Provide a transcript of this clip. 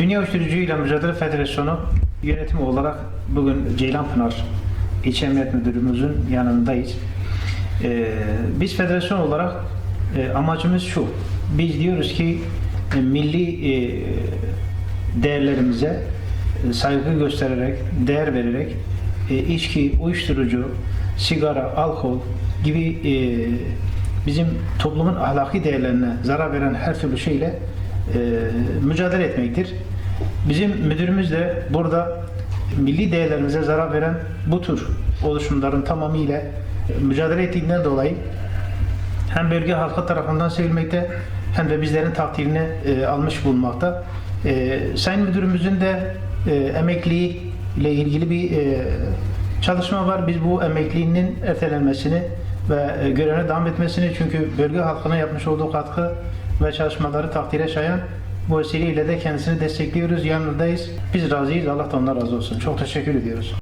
Dünya Uyuşturucuyla Mücadele Federasyonu yönetimi olarak bugün Ceylanpınar İlçe Emniyet Müdürümüzün yanındayız. Ee, biz federasyon olarak e, amacımız şu. Biz diyoruz ki e, milli e, değerlerimize e, saygı göstererek, değer vererek e, içki, uyuşturucu, sigara, alkol gibi e, bizim toplumun ahlaki değerlerine zarar veren her türlü şeyle e, mücadele etmektir. Bizim müdürümüz de burada milli değerlerimize zarar veren bu tür oluşumların tamamıyla mücadele ettiğinden dolayı hem bölge halkı tarafından sevilmekte hem de bizlerin takdirini e, almış bulunmakta. E, Sayın Müdürümüzün de e, emekliliği ile ilgili bir e, çalışma var. Biz bu emekliliğinin ertelenmesini ve e, görevine devam etmesini çünkü bölge halkına yapmış olduğu katkı ve çalışmaları takdire şayan bu vesileyle de kendisini destekliyoruz, yanındayız. Biz razıyız. Allah da ondan razı olsun. Çok teşekkür ediyoruz.